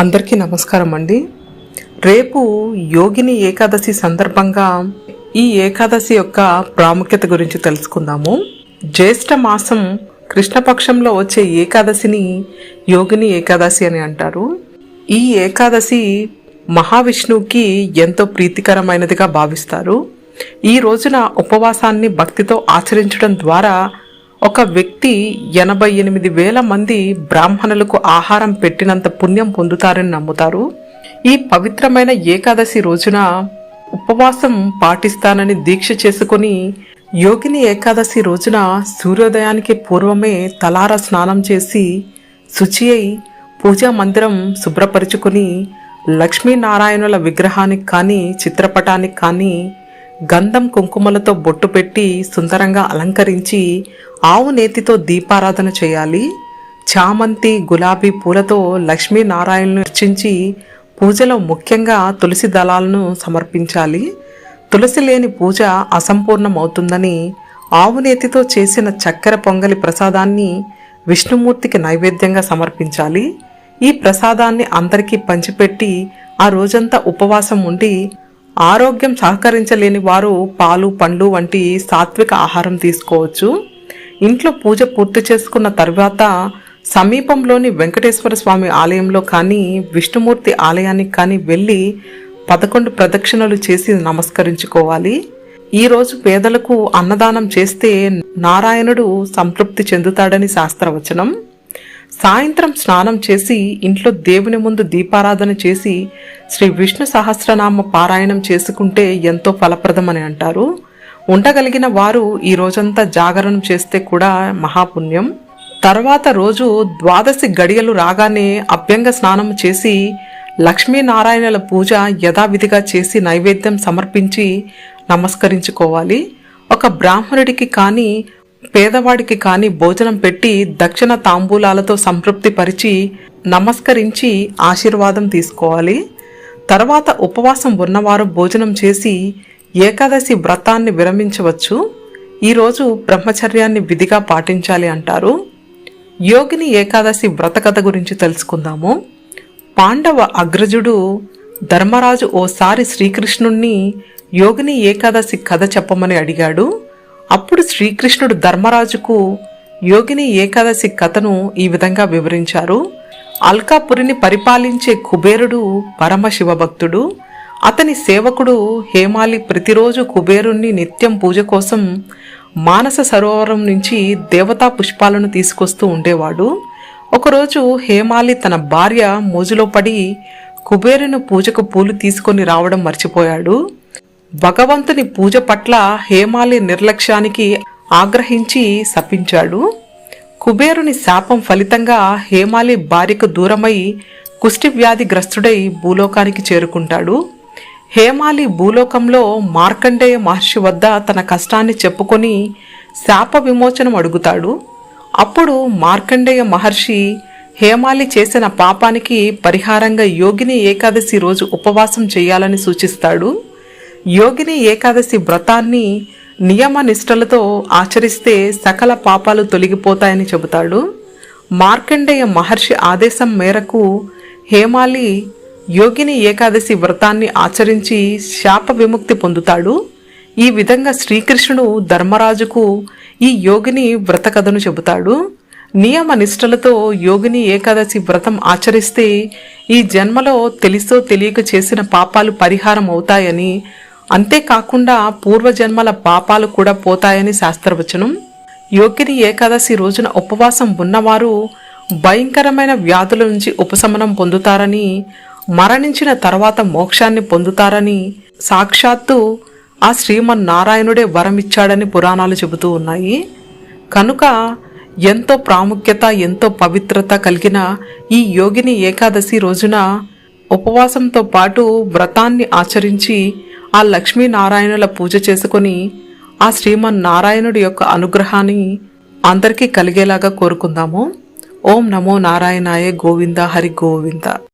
అందరికీ నమస్కారం అండి. రేపు యోగిని ఏకాదశి సందర్భంగా ఈ ఏకాదశి యొక్క ప్రాముఖ్యత గురించి తెలుసుకుందాము. జ్యేష్ఠ మాసం కృష్ణపక్షంలో వచ్చే ఏకాదశిని యోగిని ఏకాదశి అని అంటారు. ఈ ఏకాదశి మహావిష్ణువుకి ఎంతో ప్రీతికరమైనదిగా భావిస్తారు. ఈ రోజున ఉపవాసాన్ని భక్తితో ఆచరించడం ద్వారా ఒక వ్యక్తి ఎనభై ఎనిమిది వేల మంది బ్రాహ్మణులకు ఆహారం పెట్టినంత పుణ్యం పొందుతారని నమ్ముతారు. ఈ పవిత్రమైన ఏకాదశి రోజున ఉపవాసం పాటిస్తానని దీక్ష చేసుకొని యోగిని ఏకాదశి రోజున సూర్యోదయానికి పూర్వమే తలార స్నానం చేసి శుచి అయి పూజా మందిరం శుభ్రపరుచుకుని లక్ష్మీనారాయణుల విగ్రహానికి కానీ చిత్రపటానికి కానీ గంధం కుంకుమలతో బొట్టు పెట్టి సుందరంగా అలంకరించి ఆవు నేతితో దీపారాధన చేయాలి. చామంతి గులాబీ పూలతో లక్ష్మీనారాయణను అర్చించి పూజలో ముఖ్యంగా తులసి దళాలను సమర్పించాలి. తులసి లేని పూజ అసంపూర్ణమవుతుందని ఆవు నేతితో చేసిన చక్కెర పొంగలి ప్రసాదాన్ని విష్ణుమూర్తికి నైవేద్యంగా సమర్పించాలి. ఈ ప్రసాదాన్ని అందరికీ పంచిపెట్టి ఆ రోజంతా ఉపవాసం ఉండి ఆరోగ్యం సహకరించలేని వారు పాలు పండ్లు వంటి సాత్విక ఆహారం తీసుకోవచ్చు. ఇంట్లో పూజ పూర్తి చేసుకున్న తర్వాత సమీపంలోని వెంకటేశ్వర స్వామి ఆలయంలో కానీ విష్ణుమూర్తి ఆలయానికి కానీ వెళ్ళి పదకొండు ప్రదక్షిణలు చేసి నమస్కరించుకోవాలి. ఈరోజు పేదలకు అన్నదానం చేస్తే నారాయణుడు సంతృప్తి చెందుతాడని శాస్త్రవచనం. సాయంత్రం స్నానం చేసి ఇంట్లో దేవుని ముందు దీపారాధన చేసి శ్రీ విష్ణు సహస్రనామ పారాయణం చేసుకుంటే ఎంతో ఫలప్రదమని అంటారు. ఉండగలిగిన వారు ఈ రోజంతా జాగరణం చేస్తే కూడా మహాపుణ్యం. తర్వాత రోజు ద్వాదశి గడియలు రాగానే అభ్యంగ స్నానం చేసి లక్ష్మీనారాయణల పూజ యథావిధిగా చేసి నైవేద్యం సమర్పించి నమస్కరించుకోవాలి. ఒక బ్రాహ్మణుడికి కానీ పేదవాడికి కానీ భోజనం పెట్టి దక్షిణ తాంబూలాలతో సంతృప్తి పరిచి నమస్కరించి ఆశీర్వాదం తీసుకోవాలి. తర్వాత ఉపవాసం ఉన్నవారు భోజనం చేసి ఏకాదశి వ్రతాన్ని విరమించవచ్చు. ఈరోజు బ్రహ్మచర్యాన్ని విధిగా పాటించాలి అంటారు. యోగిని ఏకాదశి వ్రత కథ గురించి తెలుసుకుందాము. పాండవ అగ్రజుడు ధర్మరాజు ఓసారి శ్రీకృష్ణుణ్ణి యోగిని ఏకాదశి కథ చెప్పమని అడిగాడు. అప్పుడు శ్రీకృష్ణుడు ధర్మరాజుకు యోగిని ఏకాదశి కథను ఈ విధంగా వివరించారు. అల్కాపురిని పరిపాలించే కుబేరుడు పరమశివభక్తుడు. అతని సేవకుడు హేమాలి ప్రతిరోజు కుబేరుణ్ణి నిత్యం పూజ కోసం మానస సరోవరం నుంచి దేవతా పుష్పాలను తీసుకొస్తూ ఉండేవాడు. ఒకరోజు హేమాలి తన భార్య మోజులో పడి కుబేరును పూజకు పూలు తీసుకొని రావడం మర్చిపోయాడు. భగవంతుని పూజ పట్ల హేమాలి నిర్లక్ష్యానికి ఆగ్రహించి శపించాడు. కుబేరుని శాపం ఫలితంగా హేమాలి భార్యకు దూరమై కుష్టి వ్యాధిగ్రస్తుడై భూలోకానికి చేరుకుంటాడు. హేమాలి భూలోకంలో మార్కండేయ మహర్షి వద్ద తన కష్టాన్ని చెప్పుకొని శాప విమోచనం అడుగుతాడు. అప్పుడు మార్కండేయ మహర్షి హేమాలి చేసిన పాపానికి పరిహారంగా యోగిని ఏకాదశి రోజు ఉపవాసం చేయాలని సూచిస్తాడు. యోగిని ఏకాదశి వ్రతాన్ని నియమ నిష్టలతో ఆచరిస్తే సకల పాపాలు తొలగిపోతాయని చెబుతాడు. మార్కండేయ మహర్షి ఆదేశం మేరకు హేమాలి యోగిని ఏకాదశి వ్రతాన్ని ఆచరించి శాప విముక్తి పొందుతాడు. ఈ విధంగా శ్రీకృష్ణుడు ధర్మరాజుకు ఈ యోగిని వ్రత కథను చెబుతాడు. నియమ నిష్టలతో యోగిని ఏకాదశి వ్రతం ఆచరిస్తే ఈ జన్మలో తెలిసో తెలియక చేసిన పాపాలు పరిహారం అవుతాయని అంతేకాకుండా పూర్వజన్మల పాపాలు కూడా పోతాయని శాస్త్రవచనం. యోగిని ఏకాదశి రోజున ఉపవాసం ఉన్నవారు భయంకరమైన వ్యాధుల నుంచి ఉపశమనం పొందుతారని మరణించిన తర్వాత మోక్షాన్ని పొందుతారని సాక్షాత్తు ఆ శ్రీమన్నారాయణుడే వరమిచ్చాడని పురాణాలు చెబుతూ ఉన్నాయి. కనుక ఎంతో ప్రాముఖ్యత ఎంతో పవిత్రత కలిగిన ఈ యోగిని ఏకాదశి రోజున ఉపవాసంతో పాటు వ్రతాన్ని ఆచరించి ఆ లక్ష్మీనారాయణుల పూజ చేసుకుని ఆ శ్రీమన్నారాయణుడి యొక్క అనుగ్రహాన్ని అందరికీ కలిగేలాగా కోరుకుందాము. ఓం నమో నారాయణాయ గోవింద హరి గోవింద.